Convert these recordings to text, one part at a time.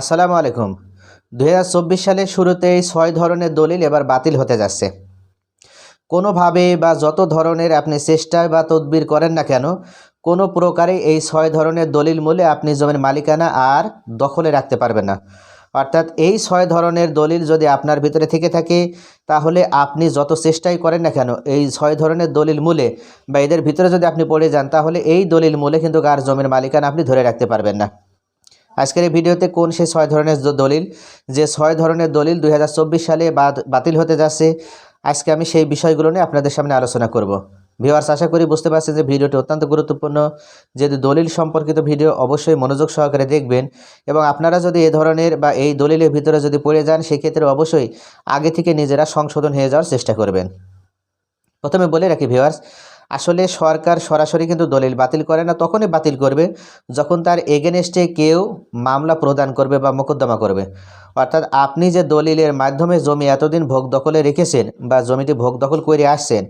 আসসালামু আলাইকুম। দু হাজার চব্বিশ সালের শুরুতেই ছয় ধরনের দলিল এবার বাতিল হতে যাচ্ছে। কোনোভাবে বা যত ধরনের আপনি চেষ্টা বা তদবির করেন না কেন, কোনো প্রকারে এই ছয় ধরনের দলিল মূলে আপনি জমির মালিকানা আর দখলে রাখতে পারবেন না। অর্থাৎ এই ছয় ধরনের দলিল যদি আপনার ভিতরে থেকে থাকে, তাহলে আপনি যত চেষ্টাই করেন না কেন, এই ছয় ধরনের দলিল মূলে বা এদের ভিতরে যদি আপনি পড়ে যান, তাহলে এই দলিল মূলে কিন্তু আর জমির মালিকানা আপনি ধরে রাখতে পারবেন না। আজকের এই ভিডিওতে কোন সেই ছয় ধরনের দলিল? যে ছয় ধরনের দলিল দুই হাজার চব্বিশ সালে বাতিল হতে যাচ্ছে, আজকে আমি সেই বিষয়গুলো নিয়ে আপনাদের সামনে আলোচনা করব। ভিওয়ার্স আশা করি বুঝতে পারছেন যে ভিডিওটি অত্যন্ত গুরুত্বপূর্ণ। যেহেতু দলিল সম্পর্কিত ভিডিও অবশ্যই মনোযোগ সহকারে দেখবেন এবং আপনারা যদি এ ধরনের বা এই দলিলের ভিতরে যদি পড়ে যান, সেক্ষেত্রে অবশ্যই আগে থেকে নিজেরা সংশোধন হয়ে যাওয়ার চেষ্টা করবেন। প্রথমে বলে রাখি ভিউয়ার্স আসলে সরকার সরাসরি কিন্তু দলিল বাতিল করে না, তখনই বাতিল করবে যখন তার এগেনস্টে কেউ মামলা প্রদান করবে বা মোকদ্দমা করবে। অর্থাৎ আপনি যে দলিলের মাধ্যমে জমি এতদিন ভোগ দখলে রেখেছেন বা জমিটি ভোগ দখল করে আসছেন,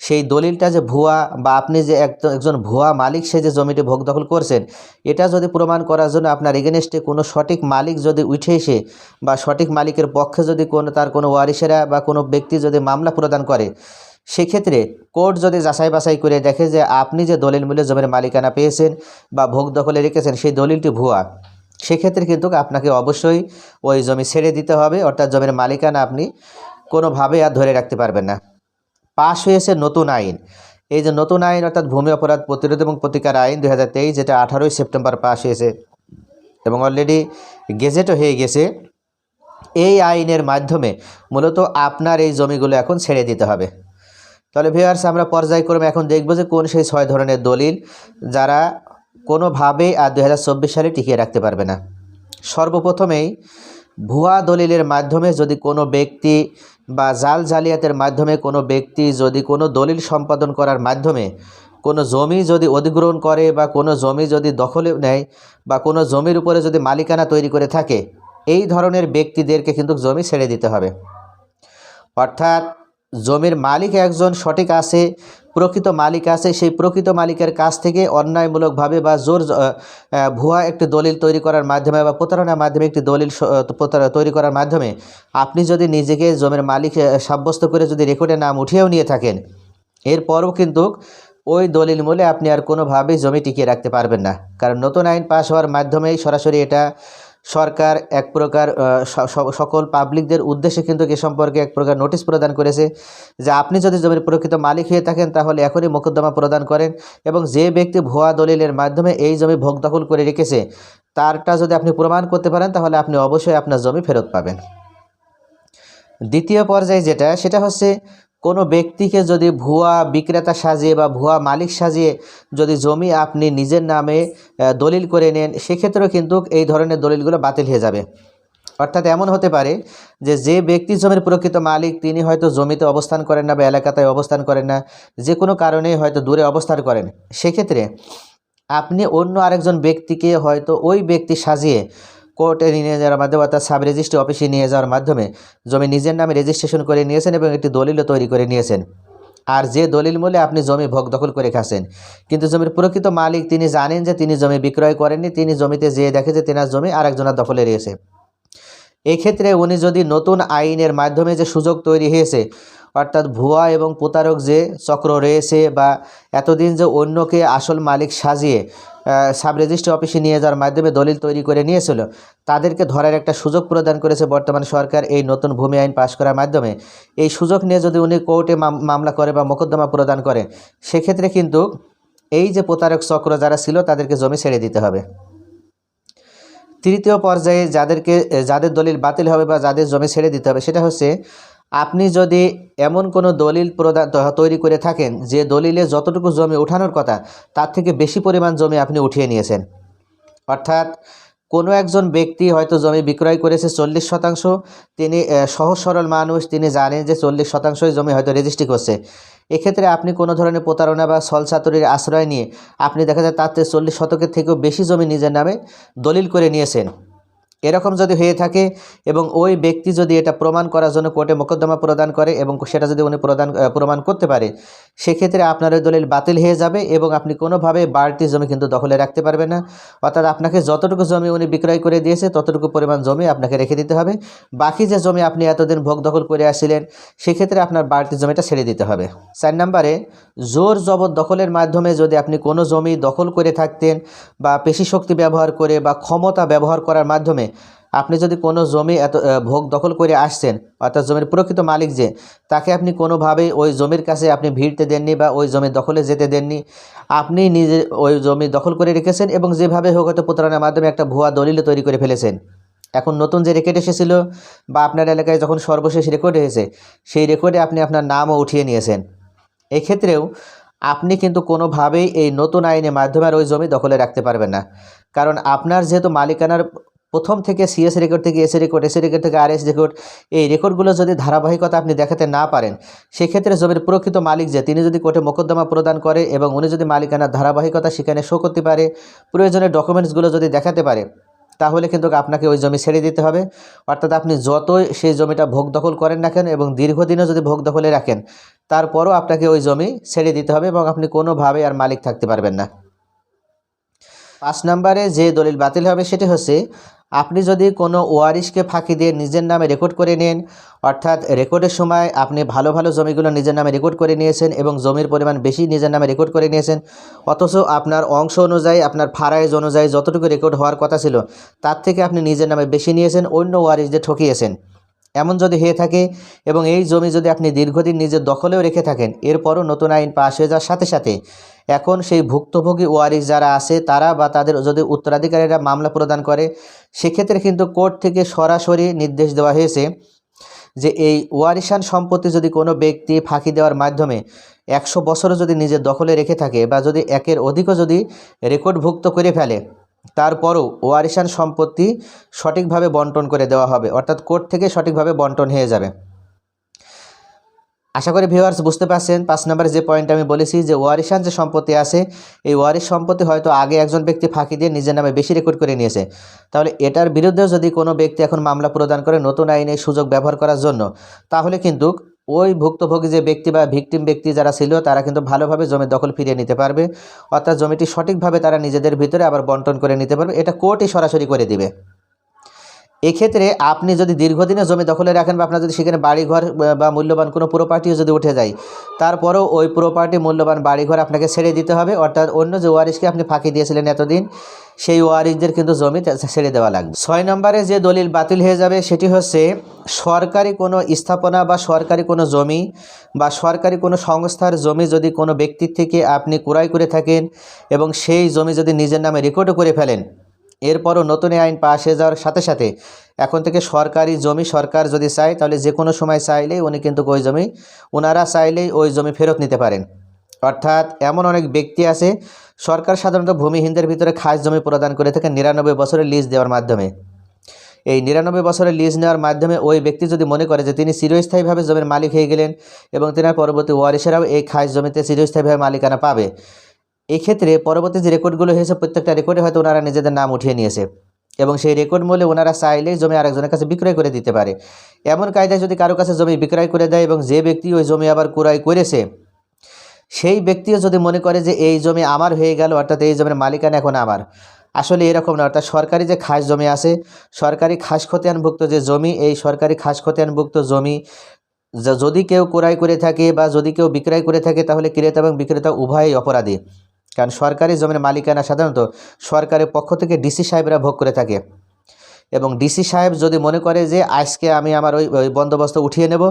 সেই দলিলটা যে ভুয়া বা আপনি যে এক- একজন ভুয়া মালিক, সে যে জমিটি ভোগ দখল করছেন, এটা যদি প্রমাণ করার জন্য আপনার এগেনস্টে কোনো সঠিক মালিক যদি উঠে এসে বা সঠিক মালিকের পক্ষে যদি কোনো তার কোনো ওয়ারিসেরা বা কোনো ব্যক্তি যদি মামলা প্রদান করে সেক্ষেত্রে কোর্ট যদি যাচাই বাছাই করে দেখে যে আপনি যে দলিল মূল্যে জমির মালিকানা পেয়েছেন বা ভোগ দখলে রেখেছেন, সেই দলিলটি ভুয়া, সেক্ষেত্রে কিন্তু আপনাকে অবশ্যই ওই জমি ছেড়ে দিতে হবে। অর্থাৎ জমির মালিকানা আপনি কোনোভাবে আর ধরে রাখতে পারবেন না। পাশ হয়েছে নতুন আইন। এই যে নতুন আইন, অর্থাৎ ভূমি অপরাধ প্রতিরোধ এবং প্রতিকার আইন দু হাজার তেইশ, যেটা আঠারোই সেপ্টেম্বর পাশ হয়েছে এবং অলরেডি গেজেটও হয়ে গেছে, এই আইনের মাধ্যমে মূলত আপনার এই জমিগুলো এখন ছেড়ে দিতে হবে। তাহলে ভিউয়ার্স আমরা পর্যায়ক্রমে এখন দেখব যে কোন সেই ছয় ধরনের দলিল যারা কোনোভাবেই আর দু হাজার চব্বিশ সালে টিকিয়ে রাখতে পারবে না। সর্বপ্রথমেই, ভুয়া দলিলের মাধ্যমে যদি কোনো ব্যক্তি বা জাল জালিয়াতের মাধ্যমে কোনো ব্যক্তি যদি কোনো দলিল সম্পাদন করার মাধ্যমে কোনো জমি যদি অধিগ্রহণ করে বা কোনো জমি যদি দখলে নেয় বা কোনো জমির উপরে যদি মালিকানা তৈরি করে থাকে, এই ধরনের ব্যক্তিদেরকে কিন্তু জমি ছেড়ে দিতে হবে। অর্থাৎ জমির মালিক একজন সঠিক আছে, প্রকৃত মালিক আছে, সেই প্রকৃত মালিকের কাছ থেকে অন্যায়মূলকভাবে বা জোর ভুয়া একটি দলিল তৈরি করার মাধ্যমে বা প্রতারণার মাধ্যমে একটি দলিল তৈরি করার মাধ্যমে আপনি যদি নিজেকে জমির মালিক সাব্যস্ত করে যদি রেকর্ডে নাম উঠিয়েও নিয়ে থাকেন, এরপরও কিন্তু ওই দলিল মূলে আপনি আর কোনোভাবেই জমি টিকিয়ে রাখতে পারবেন না। কারণ নতুন আইন পাশ হওয়ার মাধ্যমেই সরাসরি এটা সরকার এক প্রকার সকল পাবলিকদের উদ্দেশ্যে কিন্তু এ সম্পর্কে এক প্রকার নোটিশ প্রদান করেছে যে আপনি যদি জমির প্রকৃত মালিক হয়ে থাকেন তাহলে এখনই মোকদ্দমা প্রদান করেন এবং যে ব্যক্তি ভুয়া দলিলের মাধ্যমে এই জমি ভোগ দখল করে রেখেছে, তারটা যদি আপনি প্রমাণ করতে পারেন তাহলে আপনি অবশ্যই আপনার জমি ফেরত পাবেন। দ্বিতীয় পর্যায়ে যেটা, সেটা হচ্ছে কোনো ব্যক্তিকে যদি ভুয়া বিক্রেতা সাজিয়ে বা ভুয়া মালিক সাজিয়ে যদি জমি আপনি নিজের নামে দলিল করে নেন, সেক্ষেত্রেও কিন্তু এই ধরনের দলিলগুলো বাতিল হয়ে যাবে। অর্থাৎ এমন হতে পারে যে যে ব্যক্তি জমির প্রকৃত মালিক, তিনি হয়তো জমিতে অবস্থান করেন না বা এলাকাতে অবস্থান করেন না, যে কোনো কারণে হয়তো দূরে অবস্থান করেন। সেক্ষেত্রে আপনি অন্য আরেকজন ব্যক্তিকে হয়তো ওই ব্যক্তি সাজিয়ে কোর্টে নিয়ে যাওয়ার মাধ্যমে অর্থাৎ সাব রেজিস্ট্রি অফিসে নিয়ে যাওয়ার মাধ্যমে জমি নিজের নামে রেজিস্ট্রেশন করে নিয়েছেন এবং একটি দলিলও তৈরি করে নিয়েছেন। আর যে দলিল মূলে আপনি জমি ভোগ দখল করে খাচ্ছেন, কিন্তু জমির প্রকৃত মালিক তিনি জানেন যে তিনি জমি বিক্রয় করেননি, তিনি জমিতে যেয়ে দেখে যে তেনার জমি আরেকজনের দখলে রয়েছে। এক্ষেত্রে উনি যদি নতুন আইনের মাধ্যমে যে সুযোগ তৈরি হয়েছে, অর্থাৎ ভুয়া এবং প্রতারক যে চক্র রয়েছে বা এতদিন যে অন্যকে আসল মালিক সাজিয়ে সাব রেজিস্ট্রি অফিসে নিয়ে যাওয়ার মাধ্যমে দলিল তৈরি করে নিয়েছিল। তাদেরকে ধরার একটা সুযোগ প্রদান করেছে বর্তমান সরকার এই নতুন ভূমি আইন পাশ করার মাধ্যমে। এই সুযোগ নিয়ে যদি উনি কোর্টে মাম- মামলা করে বা মোকদ্দমা প্রদান করে, সেক্ষেত্রে কিন্তু এই যে প্রতারক চক্র যারা ছিল, তাদেরকে জমি ছেড়ে দিতে হবে। তৃতীয় পর্যায়ে যাদেরকে, যাদের দলিল বাতিল হবে বা যাদের জমি ছেড়ে দিতে হবে, সেটা হচ্ছে আপনি যদি এমন কোনো দলিল প্রদান তৈরি করে থাকেন যে দলিলে যতটুকু জমি ওঠানোর কথা, তার থেকে বেশি পরিমাণ জমি আপনি উঠিয়ে নিয়েছেন। অর্থাৎ কোনো একজন ব্যক্তি হয়তো জমি বিক্রয় করেছে চল্লিশ শতাংশ, তিনি সহজ সরল মানুষ, তিনি জানেন যে চল্লিশ শতাংশই জমি হয়তো রেজিস্ট্রি করছে। এক্ষেত্রে আপনি কোনো ধরনের প্রতারণা বা ছলচাতুরির আশ্রয় নিয়ে আপনি দেখা যায় তার থেকে চল্লিশ শতকের থেকেও বেশি জমি নিজের নামে দলিল করে নিয়েছেন। এরকম যদি হয়ে থাকে এবং ওই ব্যক্তি যদি এটা প্রমাণ করার জন্য কোর্টে মোকদ্দমা প্রদান করে এবং সেটা যদি উনি প্রদান প্রমাণ করতে পারে, সেক্ষেত্রে আপনার ওই দলিল বাতিল হয়ে যাবে এবং আপনি কোনোভাবে বাড়তি জমি কিন্তু দখলে রাখতে পারবেন না। অর্থাৎ আপনাকে যতটুকু জমি উনি বিক্রয় করে দিয়েছে, ততটুকু পরিমাণ জমি আপনাকে রেখে দিতে হবে। বাকি যে জমি আপনি এতদিন ভোগ দখল করে আসছিলেন সেক্ষেত্রে আপনার বাড়তি জমিটা ছেড়ে দিতে হবে। চার নম্বরে, জোর জবর দখলের মাধ্যমে যদি আপনি কোনো জমি দখল করে থাকতেন বা পেশি শক্তি ব্যবহার করে বা ক্ষমতা ব্যবহার করার মাধ্যমে আপনি যদি কোনো জমি এত ভোগ দখল করে আসছেন, অর্থাৎ জমির প্রকৃত মালিক যে, তাকে আপনি কোনোভাবেই ওই জমির কাছে আপনি ভিড়তে দেননি বা ওই জমি দখলে যেতে দেননি। আপনি নিজে ওই জমি দখল করে রেখেছেন এবং যেভাবে হোক হয়তো প্রতারণার মাধ্যমে একটা ভুয়া দলিল তৈরি করে ফেলেছেন। এখন নতুন যে রেকর্ড এসেছিল বা আপনার এলাকায় যখন সর্বশেষ রেকর্ড এসেছে, সেই রেকর্ডে আপনি আপনার নামও উঠিয়ে নিয়েছেন। এক্ষেত্রেও আপনি কিন্তু কোনোভাবেই এই নতুন আইনের মাধ্যমে আর ওই জমি দখলে রাখতে পারবেন না। কারণ আপনার যেহেতু মালিকানার প্রথম থেকে সিএস রেকর্ড থেকে এসি রেকর্ড এসি রেকর্ড থেকে আর এস রেকর্ড এই রেকর্ডগুলো যদি ধারাবাহিকতা আপনি দেখাতে না পারেন, সেক্ষেত্রে জমির প্রকৃত মালিক যে, তিনি যদি কোর্টে মোকদ্দমা প্রদান করে এবং উনি যদি মালিকানার ধারাবাহিকতা সেখানে শো করতে পারে প্রয়োজনীয় ডকুমেন্টসগুলো যদি দেখাতে পারে, তাহলে কিন্তু আপনাকে ওই জমি ছেড়ে দিতে হবে। অর্থাৎ আপনি যতই সেই জমিটা ভোগ দখল করেন না কেন এবং দীর্ঘদিনও যদি ভোগ দখলে রাখেন, তারপরও আপনাকে ওই জমি ছেড়ে দিতে হবে এবং আপনি কোনোভাবে আর মালিক থাকতে পারবেন না। পাঁচ নম্বরে যে দলিল বাতিল হবে সেটি হচ্ছে আপনি যদি কোনো ওয়ারিশকে ফাঁকি দিয়ে নিজের নামে রেকর্ড করে নেন, অর্থাৎ রেকর্ডের সময় আপনি ভালো ভালো জমিগুলো নিজের নামে রেকর্ড করে নিয়েছেন এবং জমির পরিমাণ বেশি নিজের নামে রেকর্ড করে নিয়েছেন, অথচ আপনার অংশ অনুযায়ী, আপনার ফারাইজ অনুযায়ী যতটুকু রেকর্ড হওয়ার কথা ছিল, তার থেকে আপনি নিজের নামে বেশি নিয়েছেন, অন্য ওয়ারিশদের ঠকিয়েছেন। এমন যদি হয়ে থাকে এবং এই জমি যদি আপনি দীর্ঘদিন নিজের দখলেও রেখে থাকেন, এরপরও নতুন আইন পাশ হয়ে যাওয়ার সাথে সাথে এখন সেই ভুক্তভোগী ওয়ারিস যারা আছে, তারা বা তাদের যদি উত্তরাধিকারীরা মামলা প্রদান করে, সেক্ষেত্রে কিন্তু কোর্ট থেকে সরাসরি নির্দেশ দেওয়া হয়েছে যে এই ওয়ারিশান সম্পত্তি যদি কোনো ব্যক্তি ফাঁকি দেওয়ার মাধ্যমে একশো বছরও যদি নিজের দখলে রেখে থাকে বা যদি একের অধিকও যদি রেকর্ডভুক্ত করে ফেলে, তারপরও ওয়ারিশান সম্পত্তি সঠিকভাবে বন্টন করে দেওয়া হবে। অর্থাৎ কোর্ট থেকে সঠিকভাবে বন্টন হয়ে যাবে। আশা করি ভিউয়ার্স বুঝতে পারছেন, পাঁচ নম্বরে যে পয়েন্ট আমি বলেছি যে ওয়ারিশান যে সম্পত্তি আছে, এই ওয়ারিশ সম্পত্তি হয়তো আগে একজন ব্যক্তি ফাঁকি দিয়ে নিজের নামে বেশি রেকর্ড করে নিয়েছে। তাহলে এটার বিরুদ্ধেও যদি কোনো ব্যক্তি এখন মামলা প্রদান করে নতুন আইনে সুযোগ ব্যবহার করার জন্য, তাহলে কিন্তু ওই ভুক্তভোগী যে ব্যক্তি বা ভিকটিম ব্যক্তি যারা ছিল, তারা কিন্তু ভালোভাবে জমির দখল ফিরিয়ে নিতে পারবে। অর্থাৎ জমিটি সঠিকভাবে তারা নিজেদের ভিতরে আবার বন্টন করে নিতে পারবে। এটা কোর্টই সরাসরি করে দিবে। এক্ষেত্রে আপনি যদি দীর্ঘদিনে জমি দখলে রাখেন বা আপনার যদি সেখানে বাড়িঘর বা মূল্যবান কোনো প্রপার্টিও যদি উঠে যায়, তারপরেও ওই প্রপার্টি মূল্যবান বাড়িঘর আপনাকে ছেড়ে দিতে হবে। অর্থাৎ অন্য যে ওয়ারিশকে আপনি ফাঁকি দিয়েছিলেন এতদিন, সেই ওয়ারিশদের কিন্তু জমি ছেড়ে দেওয়া লাগবে। ছয় নম্বরে যে দলিল বাতিল হয়ে যাবে, সেটি হচ্ছে সরকারি কোনো স্থাপনা বা সরকারি কোনো জমি বা সরকারি কোনো সংস্থার জমি যদি কোনো ব্যক্তির থেকে আপনি ক্রয় করে থাকেন এবং সেই জমি যদি নিজের নামে রেকর্ডও করে ফেলেন এরপরও নতুন আইন পাশ হয়ে যাওয়ার সাথে সাথে এখন থেকে সরকারি জমি সরকার যদি চায়, তাহলে যে কোনো সময় চাইলেই উনি কিন্তু ওই জমি ওনারা চাইলেই ওই জমি ফেরত নিতে পারেন। অর্থাৎ এমন অনেক ব্যক্তি আছে, সরকার সাধারণত ভূমিহীনদের ভিতরে খাস জমি প্রদান করে থাকে নিরানব্বই বছরের লিজ দেওয়ার মাধ্যমে। এই নিরানব্বই বছরের লিজ নেওয়ার মাধ্যমে ওই ব্যক্তি যদি মনে করে যে তিনি চিরস্থায়ীভাবে জমির মালিক হয়ে গেলেন এবং তেনার পরবর্তী ওয়ারিসেরাও এই খাস জমিতে চিরস্থায়ীভাবে মালিকানা পাবে এক্ষেত্রে পরবর্তী যে রেকর্ডগুলো হয়েছে, প্রত্যেকটা রেকর্ডে হয়তো ওনারা নিজেদের নাম উঠিয়ে নিয়েছে। এবং সেই রেকর্ড মূল্যে ওনারা চাইলেই জমি আরেকজনের কাছে বিক্রয় করে দিতে পারে। এমন কায়দায় যদি কারও কাছে জমি বিক্রয় করে দেয় এবং যে ব্যক্তি ওই জমি আবার ক্রয় করেছে, সেই ব্যক্তিও যদি মনে করে যে এই জমি আমার হয়ে গেল, অর্থাৎ এই জমির মালিকানা এখন আমার। আসলে এরকম না, অর্থাৎ সরকারি যে খাস জমি আছে, সরকারি খাস খতিয়ানভুক্ত যে জমি, এই সরকারি খাস খতিয়ানভুক্ত জমি যদি কেউ ক্রয় করে থাকে বা যদি কেউ বিক্রয় করে থাকে, তাহলে ক্রেতা এবং বিক্রেতা উভয়ই অপরাধী। কারণ সরকারি জমির মালিকানা সাধারণত সরকারের পক্ষ থেকে ডিসি সাহেবরা ভোগ করে থাকে। এবং ডিসি সাহেব যদি মনে করে যে আজকে আমি আমার ওই ওই বন্দোবস্ত উঠিয়ে নেব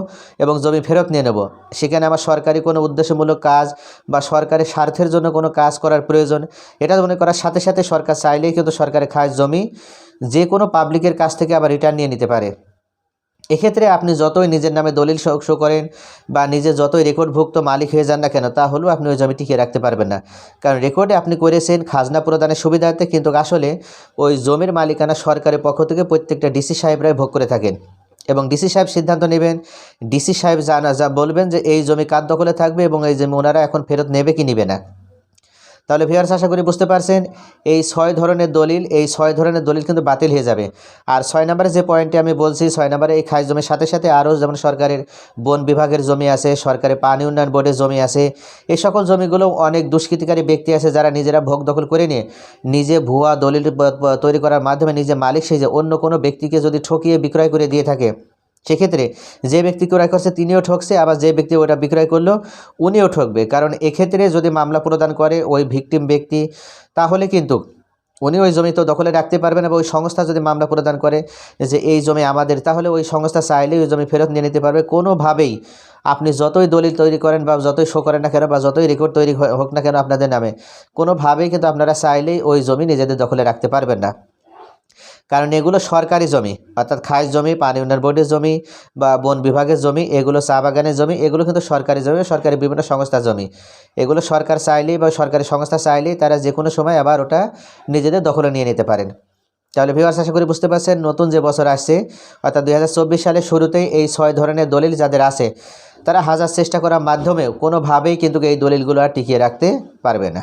এবং জমি ফেরত নিয়ে নেব, সেখানে আমার সরকারি কোনো উদ্দেশ্যমূলক কাজ বা সরকারি স্বার্থের জন্য কোনো কাজ করার প্রয়োজন, এটা মনে করার সাথে সাথে সরকার চাইলেই কিন্তু সরকারের খাস জমি যে কোনো পাবলিকের কাছ থেকে আবার রিটার্ন নিয়ে নিতে পারে। এক্ষেত্রে আপনি যতই নিজের নামে দলিল শো করেন বা নিজে যতই রেকর্ডভুক্ত মালিক হয়ে যান না কেন তাহলেও আপনি ওই জমি টিকিয়ে রাখতে পারবেন না। কারণ রেকর্ডে আপনি করেছেন খাজনা প্রদানের সুবিধার্থে, কিন্তু আসলে ওই জমির মালিকানা সরকারের পক্ষ থেকে প্রত্যেকটা ডিসি সাহেবরাই ভোগ করে থাকেন। এবং ডিসি সাহেব সিদ্ধান্ত নেবেন, ডিসি সাহেব জানা যা বলবেন যে এই জমি কার দখলে থাকবে এবং এই জমি ওনারা এখন ফেরত নেবে কি নেবে না। তাহলে ভিউয়ার্স, আশা করি বুঝতে পারছেন, এই ছয় ধরনের দলিল, এই ছয় ধরনের দলিল কিন্তু বাতিল হয়ে যাবে। আর ছয় নম্বরে যে পয়েন্টটি আমি বলছি, ছয় নম্বরে এই খাস জমির সাথে সাথে আরও যেমন সরকারের বন বিভাগের জমি আছে সরকারের পানি উন্নয়ন বোর্ডের জমি আছে, এই সকল জমিগুলো অনেক দুষ্কৃতিকারী ব্যক্তি আছে যারা নিজেরা ভোগ দখল করে নিয়ে নিজে ভুয়া দলিল তৈরি করার মাধ্যমে নিজে মালিক সেই যে অন্য কোনো ব্যক্তিকে যদি ঠকিয়ে বিক্রয় করে দিয়ে থাকে। সেক্ষেত্রে যে ব্যক্তি ক্রয় করছে তিনিও ঠকছে, আবার যে ব্যক্তি ওটা বিক্রয় করল, উনিও ঠকবে। কারণ এক্ষেত্রে যদি মামলা প্রদান করে ওই ভিকটিম ব্যক্তি, তাহলে কিন্তু উনি ওই জমি তো দখলে রাখতে পারবেন এবং ওই সংস্থা যদি মামলা প্রদান করে যে এই জমি আমাদের, তাহলে ওই সংস্থা চাইলেই ওই জমি ফেরত নিয়ে নিতে পারবে। কোনোভাবেই আপনি যতই দলিল তৈরি করেন বা যতই শো করেন না কেন বা যতই রেকর্ড তৈরি হোক না কেন আপনাদের নামে, কোনোভাবেই কিন্তু আপনারা চাইলেই ওই জমি নিজেদের দখলে রাখতে পারবেন না। কারণ এগুলো সরকারি জমি, অর্থাৎ খাস জমি, পানি উন্নয়ন বোর্ডের জমি বা বন বিভাগের জমি, এগুলো চা বাগানের জমি, এগুলো কিন্তু সরকারি জমি, সরকারি বিভিন্ন সংস্থার জমি। এগুলো সরকার চাইলেই বা সরকারি সংস্থা চাইলেই তারা যে কোনো সময় আবার ওটা নিজেদের দখলে নিয়ে নিতে পারেন। তাহলে ভিউয়ার্স আশা করি বুঝতে পারছেন, নতুন যে বছর আসছে, অর্থাৎ দুই সালের শুরুতেই এই ছয় ধরনের দলিল যাদের আছে, তারা হাজার চেষ্টা করার মাধ্যমেও কোনোভাবেই কিন্তু এই দলিলগুলো আর টিকিয়ে রাখতে পারবে না।